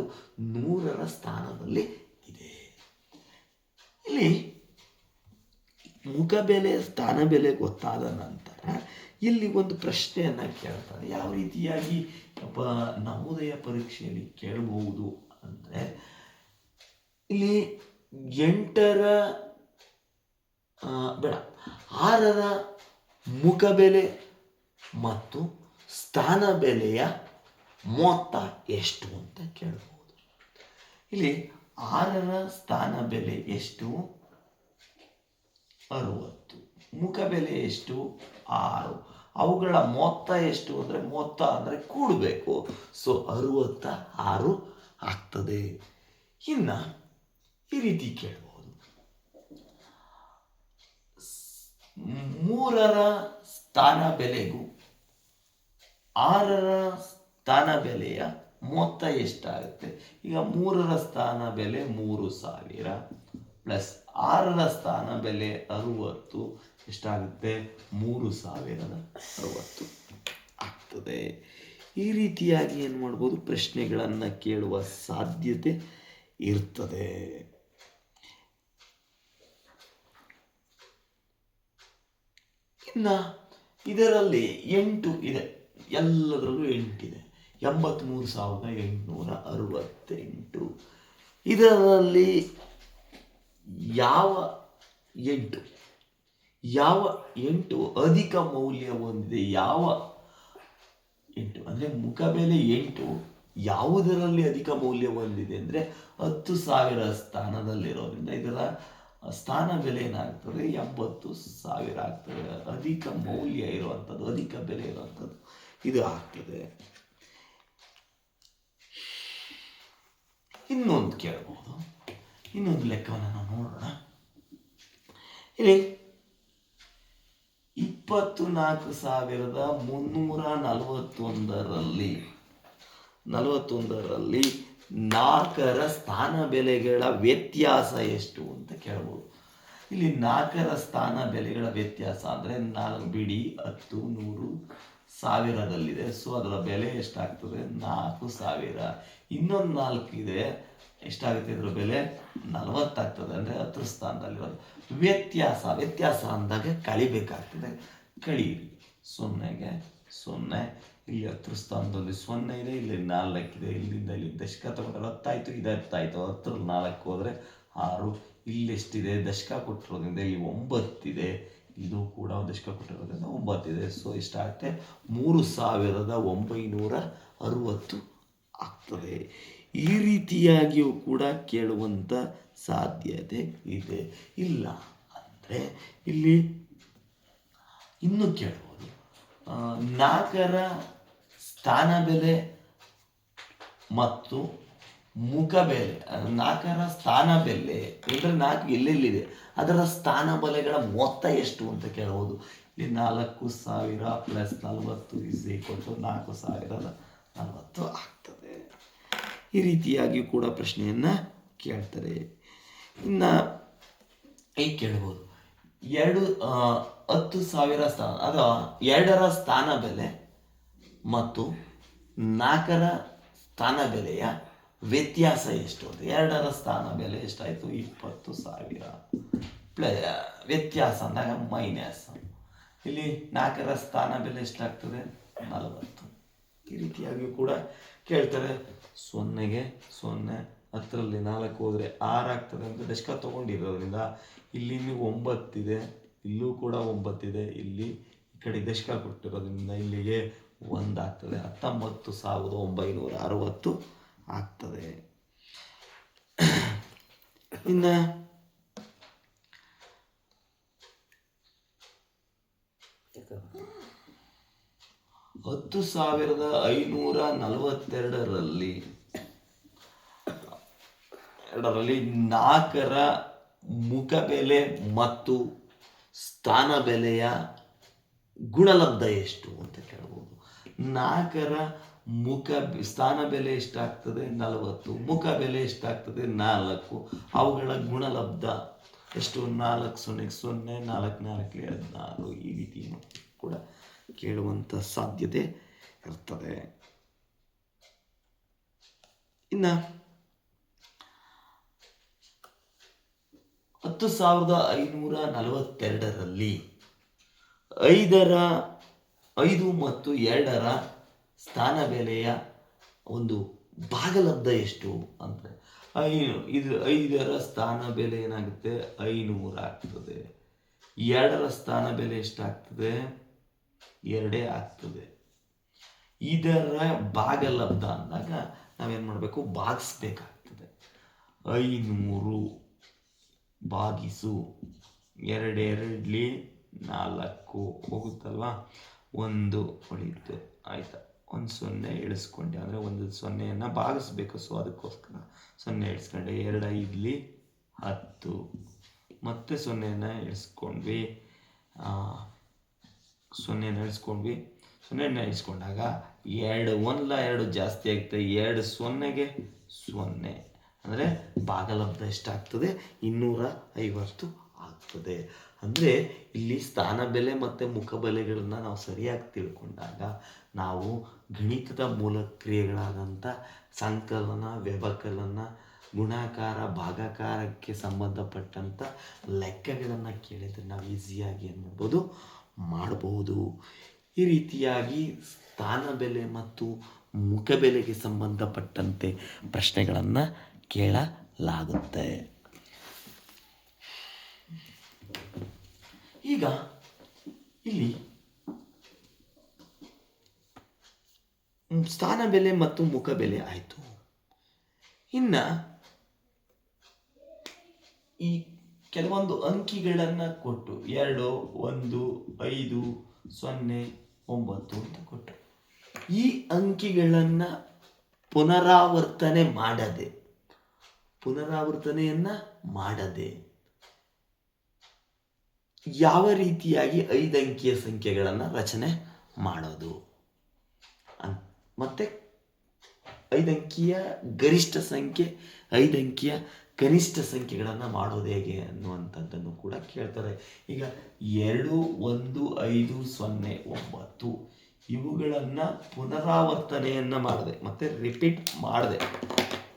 S1: ನೂರರ ಸ್ಥಾನದಲ್ಲಿ ಇದೆ. ಇಲ್ಲಿ ಮುಖ ಬೆಲೆ, ಸ್ಥಾನ ಬೆಲೆ ಗೊತ್ತಾದ ನಂತರ ಇಲ್ಲಿ ಒಂದು ಪ್ರಶ್ನೆಯನ್ನು ಕೇಳ್ತಾರೆ. ಯಾವ ರೀತಿಯಾಗಿ ಪ ನವೋದಯ ಪರೀಕ್ಷೆಯಲ್ಲಿ ಕೇಳಬಹುದು ಅಂದರೆ ಇಲ್ಲಿ ಎಂಟರ ಬೇಡ, ಆರರ ಮುಖ ಬೆಲೆ ಮತ್ತು ಸ್ಥಾನ ಬೆಲೆಯ ಮೊತ್ತ ಎಷ್ಟು ಅಂತ ಕೇಳಬಹುದು ಇಲ್ಲಿ ಆರರ ಸ್ಥಾನ ಬೆಲೆ ಎಷ್ಟು? ಅರುವತ್ತು. ಮುಖ ಬೆಲೆ ಎಷ್ಟು? ಆರು. ಅವುಗಳ ಮೊತ್ತ ಎಷ್ಟು ಅಂದರೆ ಮೊತ್ತ ಅಂದರೆ ಕೂಡಬೇಕು. ಸೊ ಅರುವತ್ತ ಆರು ಆಗ್ತದೆ. ಇನ್ನು ಈ ರೀತಿ ಕೇಳ್ಬೋದು. ಮೂರರ ಸ್ಥಾನ ಬೆಲೆಗೂ ಆರರ ಸ್ಥಾನ ಬೆಲೆಯ ಮೊತ್ತ ಎಷ್ಟಾಗುತ್ತೆ? ಈಗ ಮೂರರ ಸ್ಥಾನ ಬೆಲೆ ಮೂರು ಸಾವಿರ ಪ್ಲಸ್ ಆರರ ಸ್ಥಾನ ಬೆಲೆ ಅರುವತ್ತು. ಎಷ್ಟಾಗುತ್ತೆ? ಮೂರು ಸಾವಿರದ ಅರುವತ್ತು. ಆಗ್ತದೆ. ಈ ರೀತಿಯಾಗಿ ಏನು ಮಾಡ್ಬೋದು? ಪ್ರಶ್ನೆಗಳನ್ನು ಕೇಳುವ ಸಾಧ್ಯತೆ ಇರ್ತದೆ. ಇನ್ನು ಇದರಲ್ಲಿ ಎಂಟು ಇದೆ. ಎಲ್ಲದರಲ್ಲೂ ಎಂಟಿದೆ. ಎಂಬತ್ತ್ಮೂರು ಸಾವಿರದ ಎಂಟುನೂರ ಅರವತ್ತೆಂಟು. ಇದರಲ್ಲಿ ಯಾವ ಎಂಟು? ಯಾವ ಎಂಟು ಅಧಿಕ ಮೌಲ್ಯ ಹೊಂದಿದೆ? ಯಾವ ಎಂಟು? ಅಂದರೆ ಮುಖಬೆಲೆ ಎಂಟು ಯಾವುದರಲ್ಲಿ ಅಧಿಕ ಮೌಲ್ಯ ಹೊಂದಿದೆ? ಅಂದರೆ ಹತ್ತು ಸಾವಿರ ಸ್ಥಾನದಲ್ಲಿರೋದ್ರಿಂದ ಇದರ ಸ್ಥಾನ ಬೆಲೆ ಏನಾಗ್ತದೆ? ಎಂಬತ್ತು ಸಾವಿರ ಆಗ್ತದೆ. ಅಧಿಕ ಮೌಲ್ಯ ಇರುವಂಥದ್ದು, ಅಧಿಕ ಬೆಲೆ ಇರುವಂಥದ್ದು. ಇದು ಆಗ್ತದೆ. ಇನ್ನೊಂದು ಕೇಳಬಹುದು ಇನ್ನೊಂದು ಲೆಕ್ಕವನ್ನು ನಾವು ನೋಡೋಣ. ಇಲ್ಲಿ ಇಪ್ಪತ್ತು ನಾಲ್ಕು ಸಾವಿರದ ಮುನ್ನೂರ ನಲವತ್ತೊಂದರಲ್ಲಿ ನಲವತ್ತೊಂದರಲ್ಲಿ ನಾಲ್ಕರ ಸ್ಥಾನ ಬೆಲೆಗಳ ವ್ಯತ್ಯಾಸ ಎಷ್ಟು ಅಂತ ಕೇಳ್ಬೋದು. ಇಲ್ಲಿ ನಾಲ್ಕರ ಸ್ಥಾನ ಬೆಲೆಗಳ ವ್ಯತ್ಯಾಸ ಅಂದರೆ ನಾಲ್ಕು ಬಿಡಿ ಹತ್ತು ನೂರು ಸಾವಿರದಲ್ಲಿದೆ. ಸೊ ಅದರ ಬೆಲೆ ಎಷ್ಟಾಗ್ತದೆ? ನಾಲ್ಕು ಸಾವಿರ. ಇನ್ನೊಂದು ನಾಲ್ಕು ಇದೆ. ಎಷ್ಟಾಗುತ್ತೆ ಇದರ ಬೆಲೆ? ನಲವತ್ತಾಗ್ತದೆ ಅಂದರೆ ಹತ್ತು ಸ್ಥಾನದಲ್ಲಿರೋದು. ವ್ಯತ್ಯಾಸ ವ್ಯತ್ಯಾಸ ಅಂದಾಗ ಕಳಿಬೇಕಾಗ್ತದೆ. ಕಳೀರಿ. ಸೊನ್ನೆಗೆ ಸೊನ್ನೆ. ಇಲ್ಲಿ ಹತ್ತು ಸ್ಥಾನದಲ್ಲಿ ಸೊನ್ನೆ ಇದೆ, ಇಲ್ಲಿ ನಾಲ್ಕಿದೆ ಇಲ್ಲಿಂದ ಇಲ್ಲಿ ದಶಕ ತಗೊಂಡ್ರೆ ಹತ್ತಾಯ್ತು ಇದು ಹತ್ತಾಯ್ತು ಹತ್ತರ ನಾಲ್ಕು ಹೋದರೆ ಆರು, ಇಲ್ಲಿ ಎಷ್ಟಿದೆ? ದಶಕ ಕೊಟ್ಟಿರೋದ್ರಿಂದ ಇಲ್ಲಿ ಒಂಬತ್ತಿದೆ ಇದು ಕೂಡ ದಶಕ ಕೊಟ್ಟಿರೋದ್ರಿಂದ ಒಂಬತ್ತಿದೆ ಸೊ ಇಷ್ಟಾಗುತ್ತೆ ಮೂರು ಸಾವಿರದ ಒಂಬೈನೂರ ಅರುವತ್ತು ಆಗ್ತದೆ. ಈ ರೀತಿಯಾಗಿಯೂ ಕೂಡ ಕೇಳುವಂಥ ಸಾಧ್ಯತೆ ಇದೆ. ಇಲ್ಲ ಅಂದರೆ ಇಲ್ಲಿ ಇನ್ನೂ ಕೇಳ್ಬೋದು. ನಾಗರ ಸ್ಥಾನ ಬೆಲೆ ಮತ್ತು ಮುಖ ಬೆಲೆ ನಾಲ್ಕರ ಸ್ಥಾನ ಬೆಲೆ ಅಂದರೆ ನಾಲ್ಕು ಎಲ್ಲೆಲ್ಲಿದೆ, ಅದರ ಸ್ಥಾನ ಬೆಲೆಗಳ ಮೊತ್ತ ಎಷ್ಟು ಅಂತ ಕೇಳಬಹುದು ಇಲ್ಲಿ ನಾಲ್ಕು ಸಾವಿರ ಪ್ಲಸ್ ನಲವತ್ತು ಇಸ್ ಈಕ್ವಲ್ ನಾಲ್ಕು ಸಾವಿರದ ನಲವತ್ತು ಆಗ್ತದೆ. ಈ ರೀತಿಯಾಗಿ ಕೂಡ ಪ್ರಶ್ನೆಯನ್ನು ಕೇಳ್ತಾರೆ. ಇನ್ನು ಈಗ ಕೇಳ್ಬೋದು. ಎರಡು ಹತ್ತು ಸಾವಿರ ಸ್ಥಾನ, ಅದು ಎರಡರ ಸ್ಥಾನ ಬೆಲೆ ಮತ್ತು ನಾಲ್ಕರ ಸ್ಥಾನ ಬೆಲೆಯ ವ್ಯತ್ಯಾಸ ಎಷ್ಟು ಅಂತ. ಎರಡರ ಸ್ಥಾನ ಬೆಲೆ ಎಷ್ಟಾಯಿತು? ಇಪ್ಪತ್ತು ಸಾವಿರ. ಪ್ಲ, ವ್ಯತ್ಯಾಸ ಅಂದಾಗ ಮೈನಸ್ ಇಲ್ಲಿ ನಾಲ್ಕರ ಸ್ಥಾನ ಬೆಲೆ ಎಷ್ಟಾಗ್ತದೆ? ನಲವತ್ತು. ಈ ರೀತಿಯಾಗಿ ಕೂಡ ಕೇಳ್ತಾರೆ. ಸೊನ್ನೆಗೆ ಸೊನ್ನೆ, ಹತ್ತರಲ್ಲಿ ನಾಲ್ಕು ಹೋದರೆ ಆರಾಗ್ತದೆ ಅಂತ ದಶಕ ತೊಗೊಂಡಿರೋದ್ರಿಂದ ಇಲ್ಲಿ ನೀವು ಒಂಬತ್ತಿದೆ. ಇಲ್ಲೂ ಕೂಡ ಒಂಬತ್ತಿದೆ. ಇಲ್ಲಿ ಈ ಕಡೆ ದಶಕ ಕೊಟ್ಟಿರೋದ್ರಿಂದ ಇಲ್ಲಿಗೆ ಒಂದಾಗ್ತದೆ. ಹತ್ತೊಂಬತ್ತು ಸಾವಿರದ ಒಂಬೈನೂರ ಅರವತ್ತು ಆಗ್ತದೆ. ಇನ್ನು ಹತ್ತು ಸಾವಿರದ ಐನೂರ ನಲವತ್ತೆರಡರಲ್ಲಿ, ಎರಡರಲ್ಲಿ ನಾಲ್ಕರ ಮುಖ ಬೆಲೆ ಮತ್ತು ಸ್ಥಾನ ಬೆಲೆಯ ಗುಣಲಬ್ಧ ಎಷ್ಟು? ನಾಲ್ಕರ ಮುಖ ಸ್ಥಾನ ಬೆಲೆ ಎಷ್ಟಾಗ್ತದೆ? ನಲವತ್ತು. ಮುಖ ಬೆಲೆ ಎಷ್ಟಾಗ್ತದೆ? ನಾಲ್ಕು. ಅವುಗಳ ಗುಣಲಬ್ಧ ಎಷ್ಟು? ನಾಲ್ಕು ಸೊನ್ನೆ ಸೊನ್ನೆ, ನಾಲ್ಕು ನಾಲ್ಕು, ಹದಿನಾರು. ಈ ರೀತಿ ಕೂಡ ಕೇಳುವಂಥ ಸಾಧ್ಯತೆ ಇರ್ತದೆ. ಇನ್ನು ಹತ್ತು ಸಾವಿರದ ಐನೂರ ನಲವತ್ತೆರಡರಲ್ಲಿ ಐದರ ಐದು ಮತ್ತು ಎರಡರ ಸ್ಥಾನ ಬೆಲೆಯ ಒಂದು ಭಾಗಲಬ್ಧ ಎಷ್ಟು ಅಂತ. ಐನು ಇದು ಐದರ ಸ್ಥಾನ ಬೆಲೆ ಏನಾಗುತ್ತೆ? ಐನೂರು ಆಗ್ತದೆ. ಎರಡರ ಸ್ಥಾನ ಬೆಲೆ ಎಷ್ಟಾಗ್ತದೆ? ಎರಡೇ ಆಗ್ತದೆ. ಇದರ ಭಾಗಲಬ್ಧ ಅಂದಾಗ ನಾವೇನು ಮಾಡಬೇಕು? ಭಾಗಿಸ್ಬೇಕಾಗ್ತದೆ ಐನೂರು ಭಾಗಿಸು ಎರಡೆರಡ್ಲಿ ನಾಲ್ಕು ಹೋಗುತ್ತಲ್ವಾ? ಒಂದು ಉಳಿತು ಆಯಿತಾ? ಒಂದು ಸೊನ್ನೆ ಇಳಿಸ್ಕೊಂಡೆ. ಅಂದರೆ ಒಂದು ಸೊನ್ನೆಯನ್ನು ಭಾಗಿಸ್ಬೇಕು. ಸೊ ಅದಕ್ಕೋಸ್ಕರ ಸೊನ್ನೆ ಇಳಿಸ್ಕೊಂಡೆ. ಎರಡು ಐದ್ಲಿ ಹತ್ತು. ಮತ್ತೆ ಸೊನ್ನೆಯನ್ನು ಇಳಿಸ್ಕೊಂಡ್ವಿ. ಸೊನ್ನೆನ ಇಳಿಸ್ಕೊಂಡ್ವಿ. ಸೊನ್ನೆಯನ್ನು ಇಳಿಸ್ಕೊಂಡಾಗ ಎರಡು ಒಂದ್ಲ ಎರಡು ಜಾಸ್ತಿ ಆಗುತ್ತೆ ಎರಡು ಸೊನ್ನೆಗೆ ಸೊನ್ನೆ. ಅಂದರೆ ಭಾಗಲಬ್ಧ ಎಷ್ಟಾಗ್ತದೆ? ಇನ್ನೂರ ಐವತ್ತು ಆಗ್ತದೆ. ಅಂದರೆ ಇಲ್ಲಿ ಸ್ಥಾನ ಬೆಲೆ ಮತ್ತು ಮುಖ ಬೆಲೆಗಳನ್ನ ನಾವು ಸರಿಯಾಗಿ ತಿಳ್ಕೊಂಡಾಗ ನಾವು ಗಣಿತದ ಮೂಲ ಕ್ರಿಯೆಗಳಾದಂಥ ಸಂಕಲನ, ವ್ಯವಕಲನ, ಗುಣಾಕಾರ, ಭಾಗಾಕಾರಕ್ಕೆ ಸಂಬಂಧಪಟ್ಟಂಥ ಲೆಕ್ಕಗಳನ್ನು ಕೇಳಿದರೆ ನಾವು ಈಸಿಯಾಗಿ ಏನು ಮಾಡಬಹುದು ಈ ರೀತಿಯಾಗಿ ಸ್ಥಾನ ಬೆಲೆ ಮತ್ತು ಮುಖ ಬೆಲೆಗೆ ಸಂಬಂಧಪಟ್ಟಂತೆ ಪ್ರಶ್ನೆಗಳನ್ನು ಕೇಳಲಾಗುತ್ತೆ. ಈಗ ಇಲ್ಲಿ ಸ್ಥಾನ ಬೆಲೆ ಮತ್ತು ಮುಖ ಬೆಲೆ ಆಯಿತು. ಇನ್ನ ಈ ಕೆಲವೊಂದು ಅಂಕಿಗಳನ್ನು ಕೊಟ್ಟು ಎರಡು, ಒಂದು, ಐದು, ಸೊನ್ನೆ, ಒಂಬತ್ತು ಅಂತ ಕೊಟ್ಟು. ಈ ಅಂಕಿಗಳನ್ನು ಪುನರಾವರ್ತನೆ ಮಾಡದೆ, ಪುನರಾವರ್ತನೆಯನ್ನ ಮಾಡದೆ. ಯಾವ ರೀತಿಯಾಗಿ ಐದಂಕಿಯ ಸಂಖ್ಯೆಗಳನ್ನು ರಚನೆ ಮಾಡೋದು? ಅನ್- ಮತ್ತು ಐದಂಕಿಯ ಗರಿಷ್ಠ ಸಂಖ್ಯೆ ಐದಂಕಿಯ ಕನಿಷ್ಠ ಸಂಖ್ಯೆಗಳನ್ನು ಮಾಡೋದು ಹೇಗೆ ಅನ್ನುವಂಥದ್ದನ್ನು ಕೂಡ ಕೇಳ್ತಾರೆ. ಈಗ ಎರಡು, ಒಂದು, ಐದು, ಸೊನ್ನೆ, ಒಂಬತ್ತು ಇವುಗಳನ್ನು ಪುನರಾವರ್ತನೆಯನ್ನು ಮಾಡಿದೆ. ಮತ್ತು ರಿಪೀಟ್ ಮಾಡಿದೆ.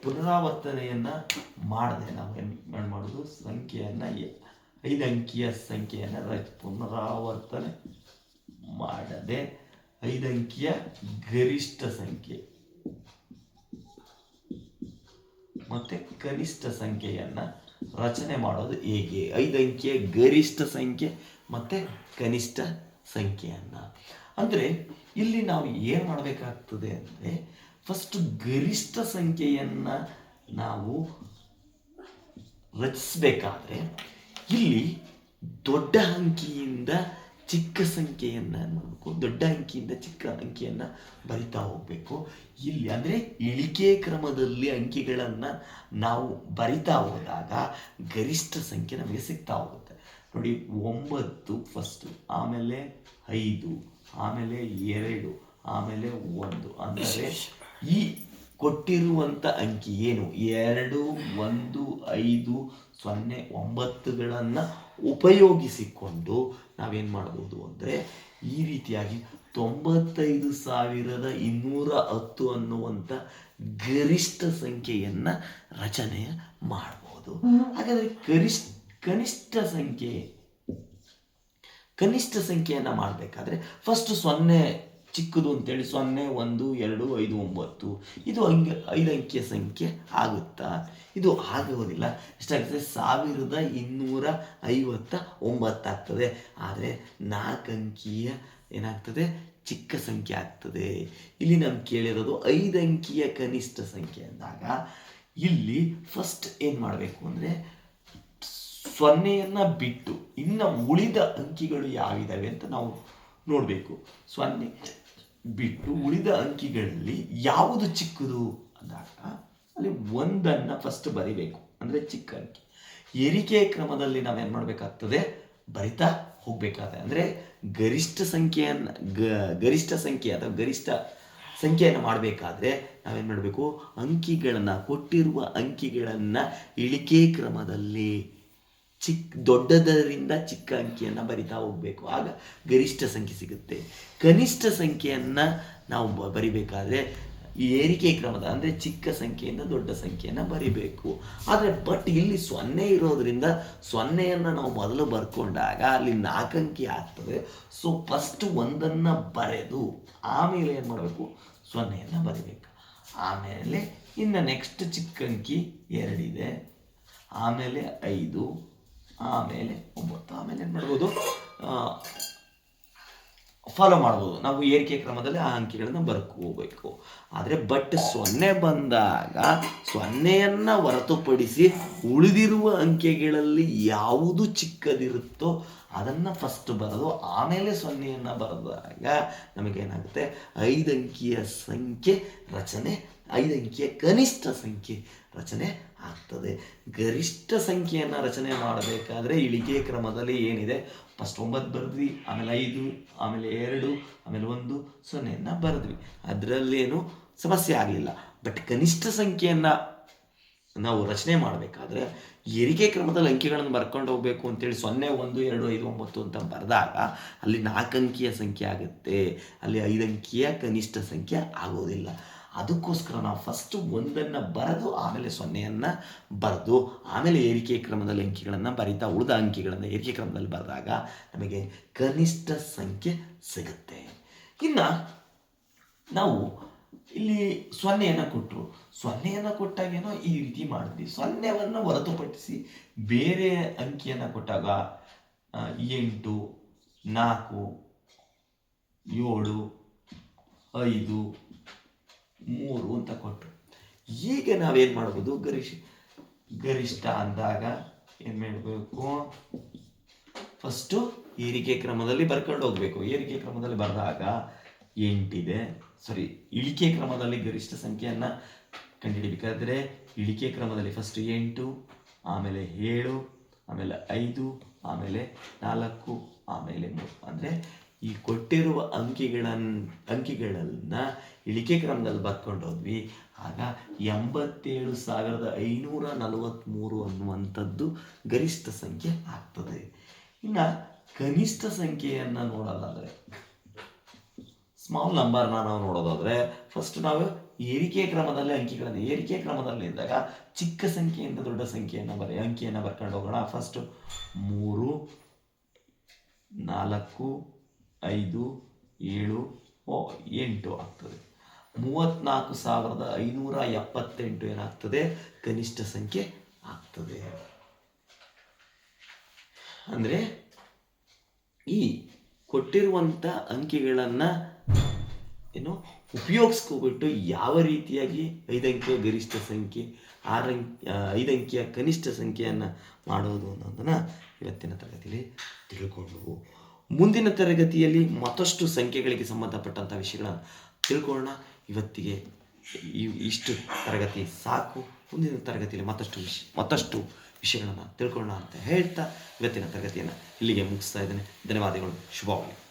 S1: ಪುನರಾವರ್ತನೆಯನ್ನು ಮಾಡಿದೆ. ನಾವು ಏನು ಮಾಡೋದು ಸಂಖ್ಯೆಯನ್ನು ಐದು ಅಂಕಿಯ ಸಂಖ್ಯೆಯನ್ನು ರಚ ಪುನರಾವರ್ತನೆ ಮಾಡದೆ ಐದು ಅಂಕಿಯ ಗರಿಷ್ಠ ಸಂಖ್ಯೆ. ಮತ್ತೆ ಕನಿಷ್ಠ ಸಂಖ್ಯೆಯನ್ನು ರಚನೆ ಮಾಡೋದು ಹೇಗೆ? ಐದು ಅಂಕಿಯ ಗರಿಷ್ಠ ಸಂಖ್ಯೆ ಮತ್ತು ಕನಿಷ್ಠ ಸಂಖ್ಯೆಯನ್ನು. ಅಂದರೆ ಇಲ್ಲಿ ನಾವು ಏನು ಮಾಡಬೇಕಾಗ್ತದೆ ಅಂದರೆ ಫಸ್ಟ್ ಗರಿಷ್ಠ ಸಂಖ್ಯೆಯನ್ನು ನಾವು ರಚಿಸಬೇಕಾದ್ರೆ ಇಲ್ಲಿ ದೊಡ್ಡ ಅಂಕಿಯಿಂದ ಚಿಕ್ಕ ಸಂಖ್ಯೆಯನ್ನು ನೋಡಬೇಕು ದೊಡ್ಡ ಅಂಕಿಯಿಂದ ಚಿಕ್ಕ ಅಂಕಿಯನ್ನು ಬರಿತಾ ಹೋಗಬೇಕು. ಇಲ್ಲಿ ಅಂದರೆ ಇಳಿಕೆ ಕ್ರಮದಲ್ಲಿ ಅಂಕಿಗಳನ್ನು ನಾವು ಬರಿತಾ ಹೋದಾಗ ಗರಿಷ್ಠ ಸಂಖ್ಯೆ ನಮಗೆ ಸಿಗ್ತಾ ಹೋಗುತ್ತೆ. ನೋಡಿ ಒಂಬತ್ತು ಫಸ್ಟು ಆಮೇಲೆ ಐದು ಆಮೇಲೆ ಎರಡು ಆಮೇಲೆ ಒಂದು. ಅಂದರೆ ಈ ಕೊಟ್ಟಿರುವಂಥ ಅಂಕಿ ಏನು? ಎರಡು, ಒಂದು, ಐದು, ಸೊನ್ನೆ, ಒಂಬತ್ತುಗಳನ್ನು ಉಪಯೋಗಿಸಿಕೊಂಡು ನಾವೇನು ಮಾಡ್ಬೋದು ಅಂದರೆ ಈ ರೀತಿಯಾಗಿ ತೊಂಬತ್ತೈದು ಸಾವಿರದ ಇನ್ನೂರ ಹತ್ತು ಅನ್ನುವಂಥ ಗರಿಷ್ಠ ಸಂಖ್ಯೆಯನ್ನು ರಚನೆ ಮಾಡ್ಬೋದು. ಹಾಗಾದರೆ ಗರಿಷ್ಠ, ಕನಿಷ್ಠ ಸಂಖ್ಯೆ, ಕನಿಷ್ಠ ಸಂಖ್ಯೆಯನ್ನು ಮಾಡಬೇಕಾದ್ರೆ ಫಸ್ಟ್ ಸೊನ್ನೆ ಚಿಕ್ಕದು ಅಂತೇಳಿ ಸೊನ್ನೆ, ಒಂದು, ಎರಡು, ಐದು, ಒಂಬತ್ತು. ಇದು ಹಂಗೆ ಐದು ಅಂಕಿಯ ಸಂಖ್ಯೆ ಆಗುತ್ತಾ? ಇದು ಆಗೋದಿಲ್ಲ. ಎಷ್ಟಾಗ್ತದೆ ಸಾವಿರದ ಇನ್ನೂರ ಐವತ್ತ ಒಂಬತ್ತಾಗ್ತದೆ ಆದರೆ ನಾಲ್ಕು ಅಂಕಿಯ ಏನಾಗ್ತದೆ? ಚಿಕ್ಕ ಸಂಖ್ಯೆ ಆಗ್ತದೆ. ಇಲ್ಲಿ ನಾವು ಕೇಳಿರೋದು ಐದು ಅಂಕಿಯ ಕನಿಷ್ಠ ಸಂಖ್ಯೆ ಅಂದಾಗ ಇಲ್ಲಿ ಫಸ್ಟ್ ಏನು ಮಾಡಬೇಕು ಅಂದರೆ ಸೊನ್ನೆಯನ್ನು ಬಿಟ್ಟು ಇನ್ನು ಉಳಿದ ಅಂಕಿಗಳು ಯಾವಿದ್ದಾವೆ ಅಂತ ನಾವು ನೋಡಬೇಕು. ಸೊನ್ನೆ ಬಿಟ್ಟು ಉಳಿದ ಅಂಕಿಗಳಲ್ಲಿ ಯಾವುದು ಚಿಕ್ಕದು ಅಂದಾಗ ಅಲ್ಲಿ ಒಂದನ್ನು ಫಸ್ಟ್ ಬರಿಬೇಕು. ಅಂದರೆ ಚಿಕ್ಕ ಅಂಕಿ. ಏರಿಕೆ ಕ್ರಮದಲ್ಲಿ ನಾವೇನು ಮಾಡಬೇಕಾಗ್ತದೆ? ಬರಿತಾ ಹೋಗ್ಬೇಕಾದ್ರೆ. ಅಂದರೆ ಗರಿಷ್ಠ ಸಂಖ್ಯೆಯನ್ನು ಗರಿಷ್ಠ ಸಂಖ್ಯೆ ಅಥವಾ ಗರಿಷ್ಠ ಸಂಖ್ಯೆಯನ್ನು ಮಾಡಬೇಕಾದ್ರೆ ನಾವೇನು ಮಾಡಬೇಕು? ಅಂಕಿಗಳನ್ನು, ಕೊಟ್ಟಿರುವ ಅಂಕಿಗಳನ್ನು ಇಳಿಕೆ ಕ್ರಮದಲ್ಲಿ ಚಿಕ್ಕ ದೊಡ್ಡದರಿಂದ ಚಿಕ್ಕ ಅಂಕಿಯನ್ನು ಬರಿತಾ ಹೋಗಬೇಕು. ಆಗ ಗರಿಷ್ಠ ಸಂಖ್ಯೆ ಸಿಗುತ್ತೆ. ಕನಿಷ್ಠ ಸಂಖ್ಯೆಯನ್ನು ನಾವು ಬರಿಬೇಕಾದ್ರೆ ಏರಿಕೆ ಕ್ರಮದ ಅಂದರೆ ಚಿಕ್ಕ ಸಂಖ್ಯೆಯಿಂದ ದೊಡ್ಡ ಸಂಖ್ಯೆಯನ್ನು ಬರಿಬೇಕು. ಆದರೆ ಬಟ್ ಇಲ್ಲಿ ಸೊನ್ನೆ ಇರೋದ್ರಿಂದ ಸೊನ್ನೆಯನ್ನು ನಾವು ಮೊದಲು ಬರ್ಕೊಂಡಾಗ ಅಲ್ಲಿ ನಾಲ್ಕು ಅಂಕಿ ಆಗ್ತದೆ. ಸೊ ಫಸ್ಟ್ ಒಂದನ್ನು ಬರೆದು ಆಮೇಲೆ ಏನು ಮಾಡಬೇಕು? ಸೊನ್ನೆಯನ್ನು ಬರಿಬೇಕು. ಆಮೇಲೆ ಇನ್ನು ನೆಕ್ಸ್ಟ್ ಚಿಕ್ಕ ಅಂಕಿ ಎರಡಿದೆ. ಆಮೇಲೆ ಐದು. ಆಮೇಲೆ ಒಂಬತ್ತು, ಆಮೇಲೆ ಏನು ಮಾಡ್ಬೋದು? ಫಾಲೋ ಮಾಡ್ಬೋದು. ನಾವು ಏರಿಕೆ ಕ್ರಮದಲ್ಲಿ ಆ ಅಂಕಿಗಳನ್ನು ಬರ್ಕೋಬೇಕು ಆದರೆ ಬಟ್ ಸೊನ್ನೆ ಬಂದಾಗ ಸೊನ್ನೆಯನ್ನು ಹೊರತುಪಡಿಸಿ ಉಳಿದಿರುವ ಅಂಕೆಗಳಲ್ಲಿ ಯಾವುದು ಚಿಕ್ಕದಿರುತ್ತೋ ಅದನ್ನು ಫಸ್ಟ್ ಬರೆದು ಆಮೇಲೆ ಸೊನ್ನೆಯನ್ನು ಬರೆದಾಗ ನಮಗೇನಾಗುತ್ತೆ? ಐದು ಅಂಕಿಯ ಸಂಖ್ಯೆ ರಚನೆ ಐದು ಅಂಕಿಯ ಕನಿಷ್ಠ ಸಂಖ್ಯೆ ರಚನೆ ಆಗ್ತದೆ. ಗರಿಷ್ಠ ಸಂಖ್ಯೆಯನ್ನು ರಚನೆ ಮಾಡಬೇಕಾದ್ರೆ ಇಳಿಕೆ ಕ್ರಮದಲ್ಲಿ ಏನಿದೆ? ಫಸ್ಟ್ ಒಂಬತ್ತು ಬರೆದ್ವಿ, ಆಮೇಲೆ ಐದು, ಆಮೇಲೆ ಎರಡು, ಆಮೇಲೆ ಒಂದು, ಸೊನ್ನೆಯನ್ನು ಬರೆದ್ವಿ. ಅದರಲ್ಲೇನು ಸಮಸ್ಯೆ ಆಗಲಿಲ್ಲ. ಬಟ್ ಕನಿಷ್ಠ ಸಂಖ್ಯೆಯನ್ನು ನಾವು ರಚನೆ ಮಾಡಬೇಕಾದ್ರೆ ಏರಿಕೆ ಕ್ರಮದಲ್ಲಿ ಅಂಕಿಗಳನ್ನು ಬರ್ಕೊಂಡು ಹೋಗಬೇಕು ಅಂತೇಳಿ ಸೊನ್ನೆ, ಒಂದು, ಎರಡು, ಐದು, ಒಂಬತ್ತು ಅಂತ ಬರೆದಾಗ ಅಲ್ಲಿ ನಾಲ್ಕು ಅಂಕಿಯ ಸಂಖ್ಯೆ ಆಗುತ್ತೆ. ಅಲ್ಲಿ ಐದು ಅಂಕಿಯ ಕನಿಷ್ಠ ಸಂಖ್ಯೆ ಆಗೋದಿಲ್ಲ. ಅದಕ್ಕೋಸ್ಕರ ನಾವು ಫಸ್ಟ್ ಒಂದನ್ನು ಬರೆದು, ಆಮೇಲೆ ಸೊನ್ನೆಯನ್ನು ಬರೆದು, ಆಮೇಲೆ ಏರಿಕೆ ಕ್ರಮದಲ್ಲಿ ಅಂಕಿಗಳನ್ನು ಬರಿತಾ, ಉಳಿದ ಅಂಕಿಗಳನ್ನು ಏರಿಕೆ ಕ್ರಮದಲ್ಲಿ ಬರೆದಾಗ ನಮಗೆ ಕನಿಷ್ಠ ಸಂಖ್ಯೆ ಸಿಗುತ್ತೆ. ಇನ್ನು ನಾವು ಇಲ್ಲಿ ಸೊನ್ನೆಯನ್ನು ಕೊಟ್ಟರು ಸೊನ್ನೆಯನ್ನು ಕೊಟ್ಟಾಗೇನೋ ಈ ರೀತಿ ಮಾಡಿದ್ವಿ. ಸೊನ್ನೆವನ್ನು ಹೊರತುಪಡಿಸಿ ಬೇರೆ ಅಂಕಿಯನ್ನು ಕೊಟ್ಟಾಗ ಎಂಟು, ನಾಲ್ಕು, ಏಳು, ಐದು ಮೂರು ಅಂತ ಕೊಟ್ಟರು ಈಗ ನಾವೇನು ಮಾಡ್ಬೋದು? ಗರಿಷ್ಠ ಗರಿಷ್ಠ ಅಂದಾಗ ಏನು ಮಾಡಬೇಕು? ಫಸ್ಟು ಏರಿಕೆ ಕ್ರಮದಲ್ಲಿ ಬರ್ಕೊಂಡು ಹೋಗಬೇಕು. ಏರಿಕೆ ಕ್ರಮದಲ್ಲಿ ಬರೆದಾಗ ಎಂಟಿದೆ. ಸಾರಿ ಇಳಿಕೆ ಕ್ರಮದಲ್ಲಿ ಗರಿಷ್ಠ ಸಂಖ್ಯೆಯನ್ನು ಕಂಡುಹಿಡಿಬೇಕಾದ್ರೆ ಇಳಿಕೆ ಕ್ರಮದಲ್ಲಿ ಫಸ್ಟ್ ಎಂಟು, ಆಮೇಲೆ ಏಳು, ಆಮೇಲೆ ಐದು, ಆಮೇಲೆ ನಾಲ್ಕು, ಆಮೇಲೆ ಮೂರು. ಅಂದರೆ ಈ ಕೊಟ್ಟಿರುವ ಅಂಕಿಗಳನ್ನು ಅಂಕಿಗಳನ್ನು ಇಳಿಕೆ ಕ್ರಮದಲ್ಲಿ ಬರ್ಕೊಂಡು ಹೋದ್ವಿ. ಆಗ ಎಂಬತ್ತೇಳು ಸಾವಿರದ ಐನೂರ ನಲವತ್ತ್ಮೂರು ಅನ್ನುವಂಥದ್ದು ಗರಿಷ್ಠ ಸಂಖ್ಯೆ ಆಗ್ತದೆ. ಇನ್ನು ಕನಿಷ್ಠ ಸಂಖ್ಯೆಯನ್ನು ನೋಡೋದಾದರೆ ಸ್ಮಾಲ್ ನಂಬರ್ನ ನಾವು ನೋಡೋದಾದರೆ ಫಸ್ಟ್ ನಾವು ಏರಿಕೆ ಕ್ರಮದಲ್ಲಿ ಅಂಕಿಗಳನ್ನು, ಏರಿಕೆ ಕ್ರಮದಲ್ಲಿ ಇದ್ದಾಗ ಚಿಕ್ಕ ಸಂಖ್ಯೆಯಿಂದ ದೊಡ್ಡ ಸಂಖ್ಯೆಯನ್ನು ಬರೆಯ ಅಂಕಿಯನ್ನು ಬರ್ಕೊಂಡು ಹೋಗೋಣ. ಫಸ್ಟ್ ಮೂರು, ನಾಲ್ಕು ಐದು, ಏಳು, ಓ, ಎಂಟು ಆಗ್ತದೆ. ಮೂವತ್ತ್ನಾಲ್ಕು ಸಾವಿರದ ಐನೂರ ಎಪ್ಪತ್ತೆಂಟು ಏನಾಗ್ತದೆ? ಕನಿಷ್ಠ ಸಂಖ್ಯೆ ಆಗ್ತದೆ. ಅಂದರೆ ಈ ಕೊಟ್ಟಿರುವಂಥ ಅಂಕಿಗಳನ್ನು ಏನು ಉಪಯೋಗಿಸ್ಕೊಬಿಟ್ಟು ಯಾವ ರೀತಿಯಾಗಿ ಐದಂಕಿಯ ಗರಿಷ್ಠ ಸಂಖ್ಯೆ ಆರಂಕ್ ಐದಂಕಿಯ ಕನಿಷ್ಠ ಸಂಖ್ಯೆಯನ್ನು ಮಾಡೋದು ಅನ್ನೋದನ್ನು ಇವತ್ತಿನ ತರಗತಿಯಲ್ಲಿ ತಿಳ್ಕೊಂಡ್ವು. ಮುಂದಿನ ತರಗತಿಯಲ್ಲಿ ಮತ್ತಷ್ಟು ಸಂಖ್ಯೆಗಳಿಗೆ ಸಂಬಂಧಪಟ್ಟಂಥ ವಿಷಯಗಳನ್ನು ತಿಳ್ಕೊಳ್ಳೋಣ. ಇವತ್ತಿಗೆ ಇಷ್ಟು ತರಗತಿ ಸಾಕು. ಮುಂದಿನ ತರಗತಿಯಲ್ಲಿ ಮತ್ತಷ್ಟು ವಿಷ, ಮತ್ತಷ್ಟು ವಿಷಯಗಳನ್ನು ತಿಳ್ಕೊಳ್ಳೋಣ ಅಂತ ಹೇಳ್ತಾ ಇವತ್ತಿನ ತರಗತಿಯನ್ನು ಇಲ್ಲಿಗೆ ಮುಗಿಸ್ತಾ ಇದ್ದೇನೆ. ಧನ್ಯವಾದಗಳು. ಶುಭವಾಗಲಿ